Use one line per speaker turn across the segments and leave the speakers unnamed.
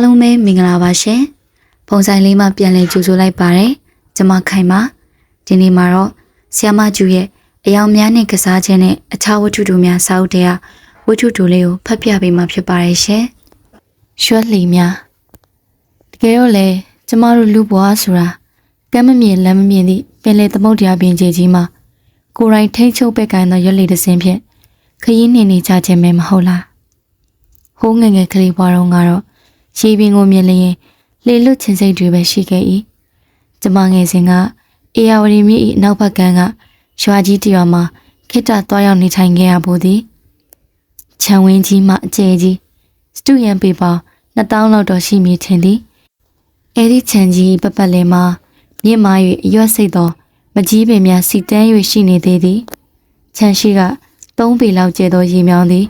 အားလုံးပဲမင်္ဂလာပါရှင်။ပုံစံလေးမှပြန်လည်ကြိုဆိုလိုက်ပါရယ်။ကျွန်မခိုင်ပါဒီနေ့မှာတော့ဆီယမကျူရဲ့အယောင်များနဲ့ကစားခြင်းနဲ့အခြားဝတ္ထုတို့များစာအုပ်တွေကဝတ္ထုတို့လေးကိုဖတ်ပြပေးမှာဖြစ်ပါရဲ့ရှင်။ရွှက်လီများတကယ်တော့လေကျမတို့လူဘွားဆိုတာကမ်းမမြင်လမ်းမမြင်သည့်ပင်လေသမုတ်တရားပင်ကြီးကြီးမှာကိုယ်တိုင်ထိတ်ချုပ်ပဲကန်သောရွက်လီတစ်စင်းဖြင့်ခရီးနေနေကြခြင်းပဲမဟုတ်လား။ဟိုးငယ်ငယ်ကလေးဘွားတော်ကတော့ ရေပင်ကိုမြင်လျင်လေလွတ်ခြင်းစိတ်တွေပဲရှိခဲ့၏။ကျမငယ်စဉ်ကအေယာဝတီမြစ်၏နောက်ဘက်ကမ်းကရွာကြီးတရွာမှာခိတ္တသွားရောက်နေထိုင်ခဲ့ရဖို့သည်ခြံဝင်းကြီးမှအကျယ်ကြီးစတူယန်ပေပါ2000လောက်တော့ရှိမည်ထင်သည်။အဲဒီခြံကြီးပပတ်လည်မှာမြင့်မာ၍အရွက်စိတ်သော မကြီးပင်များစီတန်း၍ရှိနေသေးသည်။ခြံရှိက3ပေလောက်ကျဲသောရေမြောင်းသည်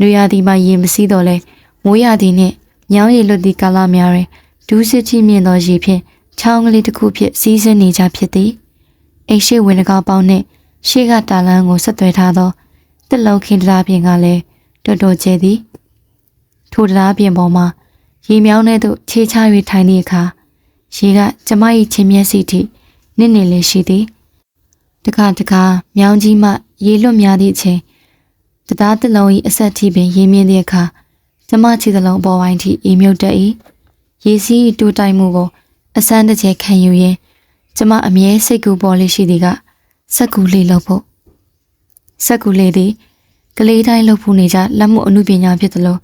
နွေရာသီမှာရေမစီးတော့လဲမိုးရာသီနှင့် ညောင်းရည်လွတ်သည့်ကာလများတွင်ဒူးစစ်ကြီးမြင့်သောရေဖြင့်ချောင်းကလေးတစ်ခုဖြင့်စီးဆင်းနေကြဖြစ်သည်အိမ်ရှိဝင်တကားပေါင်းနှင့်ရှေ့ကတာလန်းကိုဆက်သွယ်ထားသောတစ်လုံးခင်းတရားပြင်ကလည်းတော်တော်ကျဲသည်ထိုတရားပြင်ပေါ်မှာရေမြောင်းထဲသို့ခြေချ၍ထိုင်သည့်အခါရေကကျမ၏ချင်းမျက်စိထိနစ်နေလေရှိသည်တခါတခါမြောင်းကြီးမှ ရေလွတ်များသည့်အချိန်တရားတစ်လုံး၏အဆက်ထိပင်ရေမြင့်သည့်အခါ ကျမခြေသလုံးပေါ်ဝိုင်းထိအေးမြုပ်တတ်၏ရေစီးတူတိုင်မှုကိုအစမ်းတစ်ချက်ခံယူရင်းကျမအမြဲစိတ်ကူပေါ်လေးရှိသည်ကစက်ကူလေးလုပ်ဖို့စက်ကူလေးသည်ကလေးတိုင်းလုပ်ဖို့နေကြလက်မှုအမှုပညာဖြစ်သလို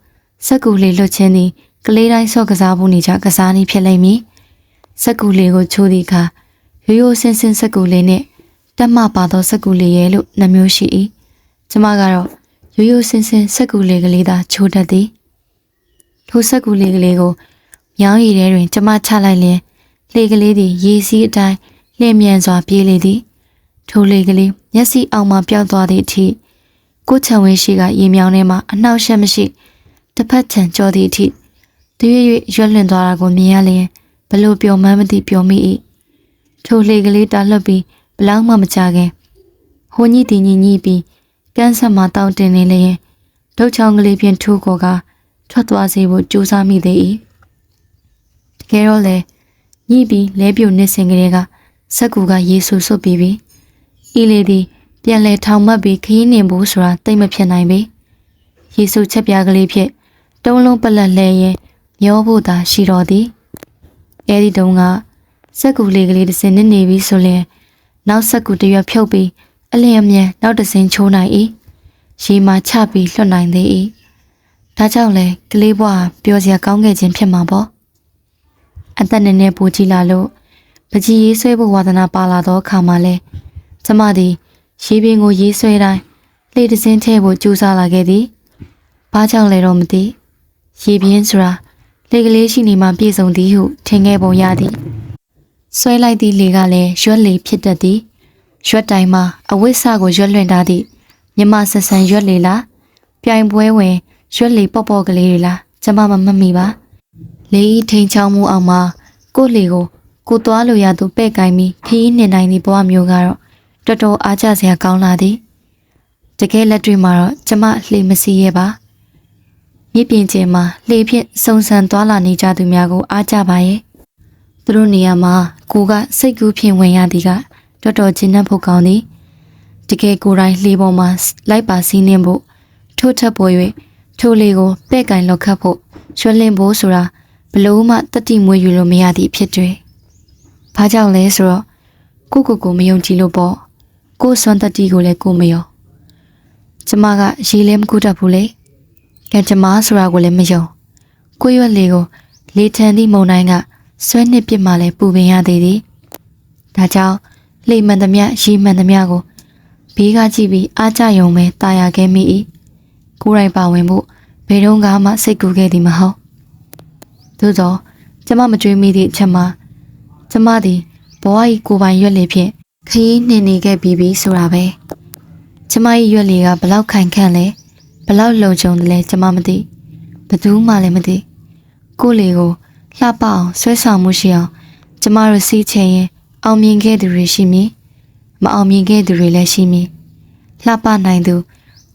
စက်ကူလေးလွတ်ခြင်းသည်ကလေးတိုင်းဆော့ကစားဖို့နေကြကစားနည်းဖြစ်လိမ့်မည်စက်ကူလေးကိုချိုးသည့်အခါရိုးရိုးစင်စင်စက်ကူလေးနဲ့တက်မပါသောစက်ကူလေးရဲ့လို့နှမျိုးရှိ၏ကျမကတော့ရိုးရိုးစင်စင်စက်ကူလေးကလေးသာချိုးတတ်သည် ထိုစက်ကူလေးကလေးကိုမြောင်းရည်ထဲတွင် ကျမချလိုက်လျင်လေကလေးသည်ရေစီးအတိုင်းလျင်မြန်စွာပြေးလေသည် ထိုလေကလေးမျက်စိအောင်မှပျောက်သွားသည့်အထိကိုချံဝင်းရှိကရေမြောင်းထဲမှအနှောက်အယှက်မရှိတစ်ဖက်ချံကြောသည့်အထိတရွေ့ရွေ့ရွက်လွင်သွားတာကိုမြင်ရလျင်ဘလို့ပျော်မှန်းမသိပျော်မိ၏ထိုလေကလေးတားလှပ်ပြီးဘလောက်မှမကြခင်ဟိုညိတီညိညိပြီးကန်းဆက်မှတောင်းတင်နေလျင်ဒုတ်ချောင်းကလေးဖြင့်ထိုးကောက ထွက်သွားစေဖို့ကြိုးစားမိသေး၏တကယ်တော့လေညိပြီးလဲပြိုနစ်စင်ကလေးကစက်ကူကရေဆူဆွတ်ပြီးပြီဤလေသည်ပြန်လဲထောင်မှတ်ပြီးခရီးနှင်ဖို့ဆိုတာတိတ်မဖြစ်နိုင်ပေရေဆူချက်ပြားကလေးဖြင့်တုံးလုံးပလက်လဲရင်မျောဖို့သာရှိတော်သည်အဲဒီတုန်းကစက်ကူလေးကလေးတစ်စင်နစ်နေပြီဆိုရင်နောက်စက်ကူတစ်ရွက်ဖြုတ်ပြီးအလျင်အမြန်နောက်တစ်စင်ချိုးနိုင်၏ရေမှာချပြီးလွှတ်နိုင်သေး၏ ဒါကြောင့်လေကလေးဘွားပျော်စရာကောင်းခဲ့ခြင်းဖြစ်မှာပေါ့အသက်နဲ့နဲ့ပူကြည့်လာလို့ပကြီးရေးဆွဲဖို့ဝါသနာပါလာသောအခါမှာလဲကျမသည်ရေပင်ကိုရေးဆွဲတိုင်းလေတစင်းထဲဖို့ကြိုးစားလာခဲ့သည်ဘာကြောင့်လဲတော့မသိရေပြင်းဆိုတာလေကလေးရှိနေမှပြည့်စုံသည်ဟုထင်ခဲ့ပုံရသည်ဆွဲလိုက်သည့်လေကလည်းရွက်လေဖြစ်တတ်သည်ရွက်တိုင်းမှာအဝိဆကိုရွက်လွှင့်ထားသည့်မြမဆက်ဆန်ရွက်လေလားပြိုင်ပွဲဝင် ရွက်လေပေါ့ပေါ့ကလေးတွေလားကျမမမှတ်မိပါလေဤထိန်ချောင်းမှုအောင်မှာကို့လေကိုကိုသွားလို့ရသူပဲ့ကိုင်းပြီးခီးနှင်နိုင်သည့်ဘဝမျိုးကတော့တော်တော်အားကျစရာကောင်းလာသည်တကယ်လက်တွေ့မှာတော့ကျမလှေမစီရဲပါမြစ်ပြင်ကျင်းမှာလှေဖြင့်စုံစံသွားလာနေကြသူများကိုအားကြပါရဲ့သူတို့နေရာမှာကိုကစိတ်ကူးဖြင့်ဝင်ရသည်ကတော်တော်ကျဉ်းနှံ့ဖို့ကောင်းသည်တကယ်ကိုယ်တိုင်လှေပေါ်မှာလိုက်ပါစီးနှင်းဖို့ထို့ထက်ပေါ်၍ ထိုလေကိုပဲ့ကင်လောက်ခတ်ဖို့ရွှဲလင်းဖို့ဆိုတာဘလို့မှတတိမွေးယူလို့မရသည့်ဖြစ်တွေ။ဘာကြောင့်လဲဆိုတော့ကိုကိုကိုမယုံကြည်လို့ပေါ့။ကိုစွမ်းတတိကိုလည်းကိုမယုံ။ကျမကရေလဲမကူတတ်ဘူးလေ။ကဲကျမဆိုတာကိုလည်းမယုံ။ကိုရွက်လေကိုလေထန်သည့်မုံတိုင်းကဆွဲနှစ်ပြစ်မှလည်းပူပင်ရသေးသည်။ဒါကြောင့်လေမှန်သမျှရေမှန်သမျှကိုဘေးကကြည့်ပြီးအားကြယုံပဲတာယာခဲ့မိ၏။ ကိုယ်တိုင်ပါဝင်ဖို့ဘယ်တော့မှစိတ်ကူးခဲ့သည်မဟုတ်သို့သောကျမမကြွေးမိသည့်အချက်မှာကျမသည်ဘဝ၏ကိုယ်ပိုင်ရွက်လေဖြင့်ခရီးနှင်နေခဲ့ပြီးပြီဆိုတာပဲကျမ၏ရွက်လေကဘလောက်ခိုင်ခန့်လဲဘလောက်လုံခြုံတယ်လဲကျမမသိဘသူမှလည်းမသိကိုယ်လေကိုလှပအောင်ဆွဲဆောင်မှုရှိအောင်ကျမတို့စီးချင်ရင်အောင်မြင်ခဲ့သူတွေရှိမည်မအောင်မြင်ခဲ့သူတွေလည်းရှိမည်လှပနိုင်သူ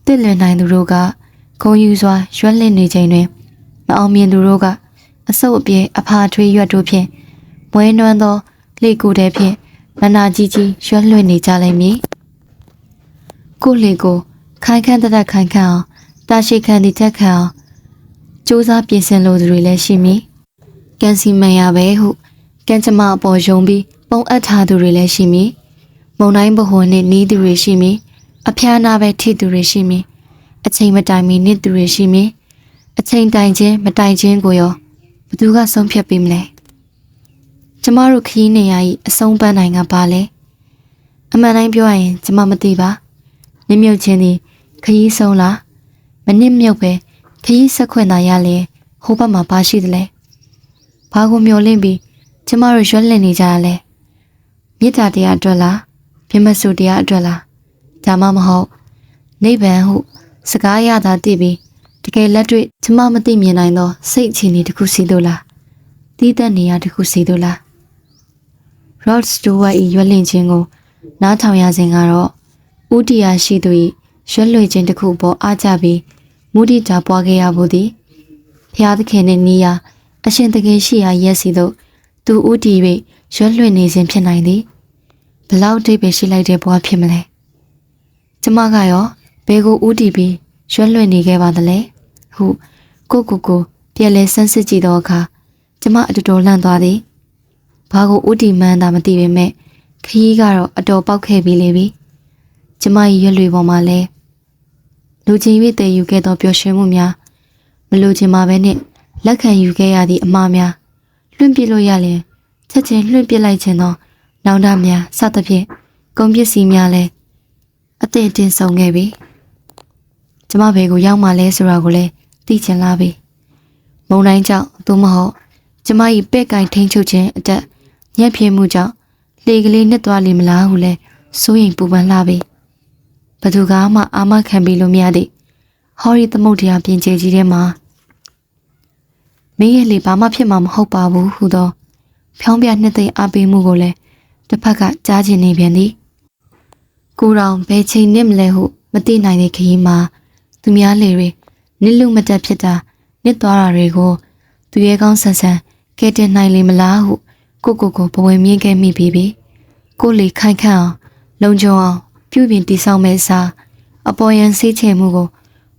တစ်လွင်နိုင်သူတို့ကဂုံယူစွာရွက်လင့်နေချိန်တွင်မအောင်မြင်သူတို့ကအဆုပ်အပြေအဖာထွေးရွက်တို့ဖြင့်မွဲနွမ်းသောလေကိုယ်တဲ့ဖြင့်နာနာကြီးကြီးရွက်လွှင့်နေကြလိမ့်မည်ကိုယ့်လေကိုခိုင်ခန့်တသက်ခိုင်ခန့်အောင်တာရှိခံသည့်ချက်ခံအောင်စူးစမ်းပြင်ဆင်လိုသူတွေလည်းရှိမည်ကန်စီမန်ရပဲဟုကန်ချမအပေါ်ယုံပြီးပုံအပ်ထားသူတွေလည်းရှိမည်မုံတိုင်းဘဟုနှင့်နီးသူတွေရှိမည် အဖျားနာပဲထိသူတွေရှိမည်အချိန်မတိုင်မီနစ်သူတွေရှိမည်အချိန်တိုင်ခြင်းမတိုင်ခြင်းကိုရောဘသူကဆုံးဖြတ်ပေးမလဲကျမတို့ခရီးနေရ၏အဆုံးပန်းနိုင်ကပါလဲအမှန်တိုင်းပြောရရင်ကျမမသိပါနစ်မြုပ်ခြင်းသည်ခရီးဆုံးလားမနစ်မြုပ်ပဲခရီးဆက်ခွင့်သာရလဲဟိုဘက်မှာပါရှိတယ်လဲဘာကိုမျောလင့်ပြီးကျမတို့ရွက်လင့်နေကြရလဲမေတ္တာတရားအတွက်လားပြမစုတရားအတွက်လား ဒါမှမဟုတ်နိဗ္ဗာန်ဟုစကားရတာသိပြီးတကယ်လက်တွေ့ကျမမသိမြင်နိုင်သောစိတ်အခြေအနေတစ်ခုစီတို့လားတီးသက်နေရတစ်ခုစီတို့လား Rod Stewart ၏ရွက်လင့်ခြင်းကိုနားထောင်ရစဉ်ကတော့ဥတီယာရှိသူ၏ရွက်လွှင့်ခြင်းတစ်ခုပေါ်အားကြပြီးမုဒိတာပွားခဲ့ရဖို့သည်ဖျားသခင်နှင့်နီးရာအရှင်တကယ်ရှိရာရက်စီသို့သူဥတီ၍ရွက်လွှင့်နေခြင်းဖြစ်နိုင်သည်ဘလောက်အဓိပ္ပာယ်ရှိလိုက်တဲ့ဘဝဖြစ်မလဲ ကျမကရောဘယ်ကိုဥတီပြီးရွက်လွှင့်နေခဲ့ပါသလဲဟုကိုကိုကိုပြန်လဲဆန်းစစ်ကြည့်သောအခါကျမအတူတူလန့်သွားသည်ဘာကိုဥတီမှန်းသာမသိပေမဲ့ခရီးကတော့အတော်ပေါက်ခဲ့ပြီလေပြီကျမရဲ့ရွက်လွေပေါ်မှာလဲလူချင်း၍တည်ယူခဲ့သောပျော်ရွှင်မှုများမလိုချင်ပါပဲနဲ့လက်ခံယူခဲ့ရသည့်အမှားများလွင့်ပစ်လို့ရလျင်ချက်ချင်းလွင့်ပစ်လိုက်ခြင်းသောနောင်တများစသဖြင့်ကုန်ပစ္စည်းများလဲ အသင့်တင်ဆောင်ခဲ့ပြီကျမဘယ်ကိုရောက်မှလဲဆိုတာကိုလည်းသိချင်လာပြီမုံတိုင်းကြောင့်သို့မဟုတ်ကျမ၏ပဲ့ကင်ထိန်ချုပ်ခြင်းအတက်ညက်ပြင်းမှုကြောင့်လေကလေးနှစ်သွားလိမ့်မလားဟုလဲစိုးရင်ပူပန်လာပြီဘသူကမှအာမခံပြီးလို့မရသည့်ဟော်ရီသမုတ်တရားပြင်ကျဲကြီးထဲမှာမင်းရဲ့လေဘာမှဖြစ်မှာမဟုတ်ပါဘူးဟူသော ဖြောင်းပြနှစ်သိမ့်အားပေးမှုကိုလည်းတစ်ဖက်ကကြားချင်နေပြန်သည် ကိုယ်တော်ဘယ်ချိန်နစ်မလဲဟုမသိနိုင်တဲ့ခရီးမှာသူများလေတွေနစ်လူမတက်ဖြစ်တာနစ်သွားတာတွေကိုသူရဲကောင်းဆန်ဆန်ကဲတင်နိုင်လိမ့်မလားဟုကိုကိုကိုဘဝင်မြင့်ခဲ့မိပြီပြီကိုလေခိုင်ခန့်အောင်လုံခြုံအောင်ပြုပြင်တည်ဆောက်မဲ့စာအပေါ်ယံဆေးချေမှုကို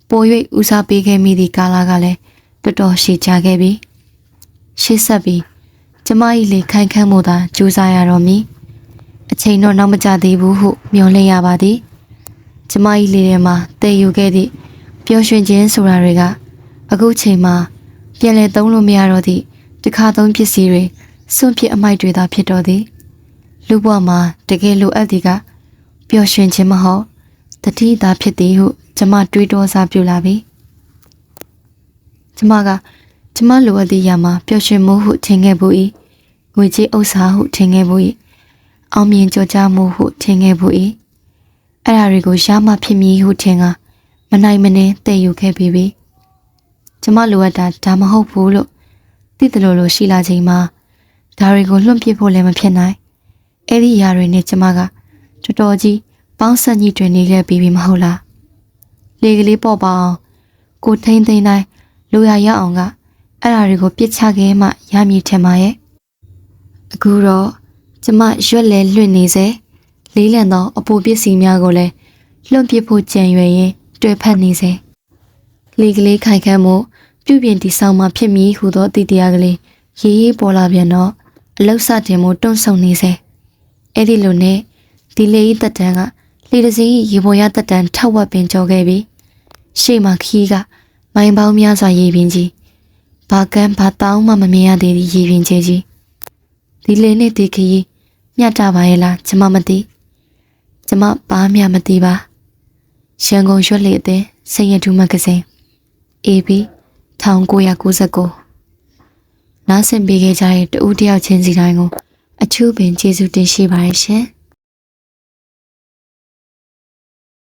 ပို၍ဦးစားပေးခဲ့မိသည့်ကာလကလည်းတော်တော်ရှည်ကြခဲ့ပြီရှေ့ဆက်ပြီးကျမ၏လေခိုင်ခန့်မှုသာကြိုးစားရတော့မည် အချိန်တော့နောက်မကျသေးဘူးဟုမျှော်လင့်ရပါသည်ကျမ၏လေထဲမှာတည်ယူခဲ့သည့်ပျော်ရွှင်ခြင်းဆိုတာတွေကအခုချိန်မှာပြန်လည်သုံးလို့မရတော့သည့်တစ်ခါသုံးပစ္စည်းတွေစွန့်ပစ်အမိုက်တွေသာဖြစ်တော့သည်လူဘဝမှာတကယ်လိုအပ်သည်ကပျော်ရွှင်ခြင်းမဟုတ်တတိသာဖြစ်သည်ဟုကျမတွေးတောစားပြုလာပြီကျမကကျမလိုအပ်သည့်ຢာမှာပျော်ရွှင်မှုဟုထင်ခဲ့ဘူး၏ငွေကြေးဥစ္စာဟုထင်ခဲ့ဘူး၏ အောင်မြင်ကြကြမှုဟုထင်ခဲ့ဘူး၏အဲ့ဒါတွေကိုရမှဖြစ်မည်ဟုထင်ကမနိုင်မနှင်းတည်ယူခဲ့ပြီးပြီကျမလိုအပ်တာဒါမဟုတ်ဘူးလို့သိတယ်လို့လို့ရှိလာချိန်မှာဒါတွေကိုလွန့်ပစ်ဖို့လည်းမဖြစ်နိုင်အဲ့ဒီຢာတွေနဲ့ကျမကတော်တော်ကြီးပေါင်းဆက်ညှိတွင်နေခဲ့ပြီးပြီမဟုတ်လားလေကလေးပေါ့ပါအောင်ကိုထိန်သိမ်းတိုင်းလူရရအောင်ကအဲ့ဒါတွေကိုပြစ်ချခဲ့မှရမည်ထင်ပါရဲ့အခုတော့ ကျမရွက်လဲလွင့်နေစေလေးလံသောအပူပစ္စည်းများကိုလည်းလွန့်ပစ်ဖို့ကြံရွယ်ရင်တွေ့ဖက်နေစေလေကလေးခိုင်ခန့်မှုပြုပြင်တည်ဆောက်မှဖြစ်မည်ဟုသောတည်တရားကလေးရေးရေးပေါ်လာပြန်တော့အလောက်စတင်မှုတွန့်ဆုံနေစေအဲ့ဒီလိုနဲ့ဒီလေဤတက်တန်းကလေတစင်းရေပေါ်ရတက်တန်းထောက်ဝက်ပင်ကြောခဲ့ပြီရှေ့မှာခီးကမိုင်ပေါင်းများစွာရေပင်ကြီးဘာကန်းဘာတောင်းမှမမြင်ရသေးတဲ့ရေပင်ကြီးကြီးဒီလေနဲ့ဒီခီး မြတ်တာပါရဲ့လားကျမမသိကျမဘာမှမသိပါရန်ကုန်ရွက်လေအတဲ့စင်ရတူမဂဇင်း AB 1999နားဆင်ပေးခဲ့ကြတဲ့တူတယောက်ချင်းစီတိုင်းကိုအထူးပင်ကျေးဇူးတင်ရှိပါတယ်ရှင်